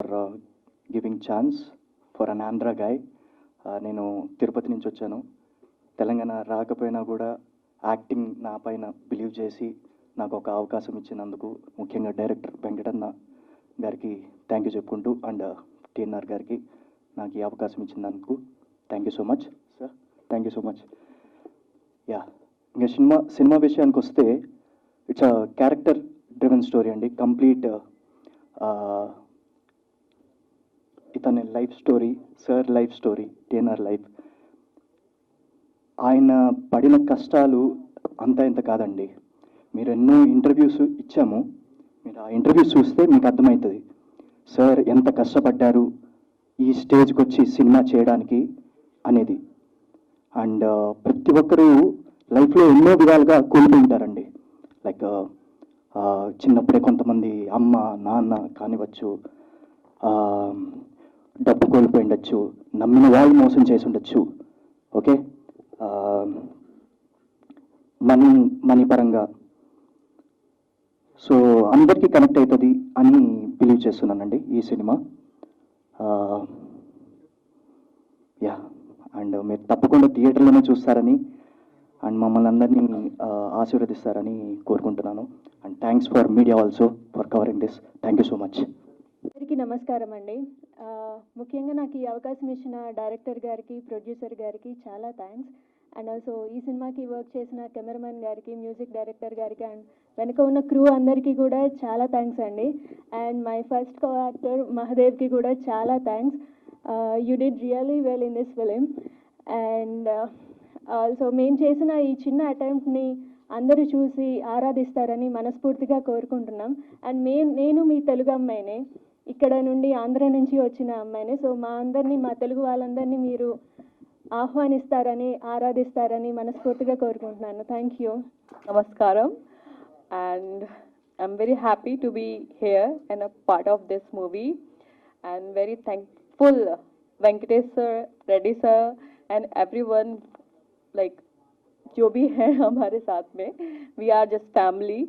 For giving chance for an Andhra guy నేను తిరుపతి నుంచి వచ్చాను. తెలంగాణ రాకపోయినా కూడా యాక్టింగ్ నా పైన బిలీవ్ చేసి నాకు ఒక అవకాశం ఇచ్చినందుకు ముఖ్యంగా డైరెక్టర్ వెంకటన్న గారికి థ్యాంక్ యూ చెప్పుకుంటూ అండ్ టీఎన్ఆర్ uh, గారికి నాకు ఈ అవకాశం ఇచ్చినందుకు thank you so much sir thank you so much yeah ఇంకా సినిమా సినిమా విషయానికి వస్తే it's a character driven story అండి కంప్లీట్ ఇతని life story sir life story tenure life. ఆయన పడిన కష్టాలు అంత ఇంత కాదండి. మీరు ఎన్నో ఇంటర్వ్యూస్ ఇచ్చాము. మీరు ఆ ఇంటర్వ్యూస్ చూస్తే మీకు అర్థమవుతుంది. సార్ ఎంత కష్టపడ్డారు ఈ స్టేజ్కి వచ్చి సినిమా చేయడానికి అనేది. అండ్ ప్రతి ఒక్కరూ లైఫ్లో ఎన్నో విధాలుగా కోల్పోయి ఉంటారండి. లైక్ చిన్నప్పుడే కొంతమంది అమ్మ నాన్న కానివచ్చు డబ్బు కోల్పోయి ఉండొచ్చు నమ్మిన వాళ్ళు మోసం చేసి ఉండొచ్చు. ఓకే? మనీ మనీ పరంగా. సో అందరికీ కనెక్ట్ అవుతుంది అని బిలీవ్ చేస్తున్నానండి ఈ సినిమా. యా అండ్ మీరు తప్పకుండా థియేటర్లోనే చూస్తారని అండ్ మమ్మల్ని అందరినీ ఆశీర్వదిస్తారని కోరుకుంటున్నాను. And thanks for media also for covering this. Thank you so much. అందరికీ నమస్కారం అండి ముఖ్యంగా నాకు ఈ అవకాశం ఇచ్చిన డైరెక్టర్ గారికి ప్రొడ్యూసర్ గారికి చాలా థ్యాంక్స్. అండ్ ఆల్సో ఈ సినిమాకి వర్క్ చేసిన కెమెరామెన్ గారికి మ్యూజిక్ డైరెక్టర్ గారికి అండ్ వెనక ఉన్న క్రూ అందరికీ కూడా చాలా థ్యాంక్స్ అండి. And my first co actor మహదేవ్కి కూడా చాలా thanks. You did really well in this film and also మేము చేసిన ఈ చిన్న అటెంప్ట్ని అందరూ చూసి ఆరాధిస్తారని మనస్ఫూర్తిగా కోరుకుంటున్నాం. అండ్ మే నేను మీ తెలుగు అమ్మాయినే. ఇక్కడ నుండి ఆంధ్ర నుంచి వచ్చిన అమ్మాయినే సో మా అందరినీ మా తెలుగు వాళ్ళందరినీ మీరు ఆహ్వానిస్తారని ఆరాధిస్తారని మనస్ఫూర్తిగా కోరుకుంటున్నాను thank you Namaskaram, and I'm very happy to be here and a part of this movie, and very thankful Venkatesh sir, Reddy sir, and everyone like जो भी है हमारे साथ में we are just family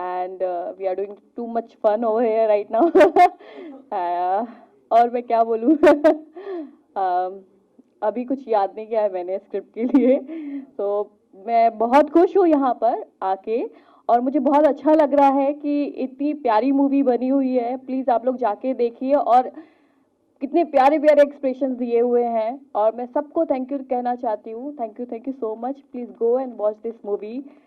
and we are doing too much fun here right now. Uh, और मैं क्या बोलूँ? Um, अभी कुछ याद नहीं किया है मैंने स्क्रिप्ट के लिए। तो मैं बहुत खुश हूँ यहाँ पर आके। और मुझे बहुत अच्छा लग रहा है कि इतनी प्यारी मूवी बनी हुई है। प्लीज़ आप लोग जाके देखिए और कितने प्यारे प्यारे एक्सप्रेशन दिए हुए हैं। और मैं सबको थैंक यू कहना चाहती हूँ। Thank you thank you so much please go and watch this movie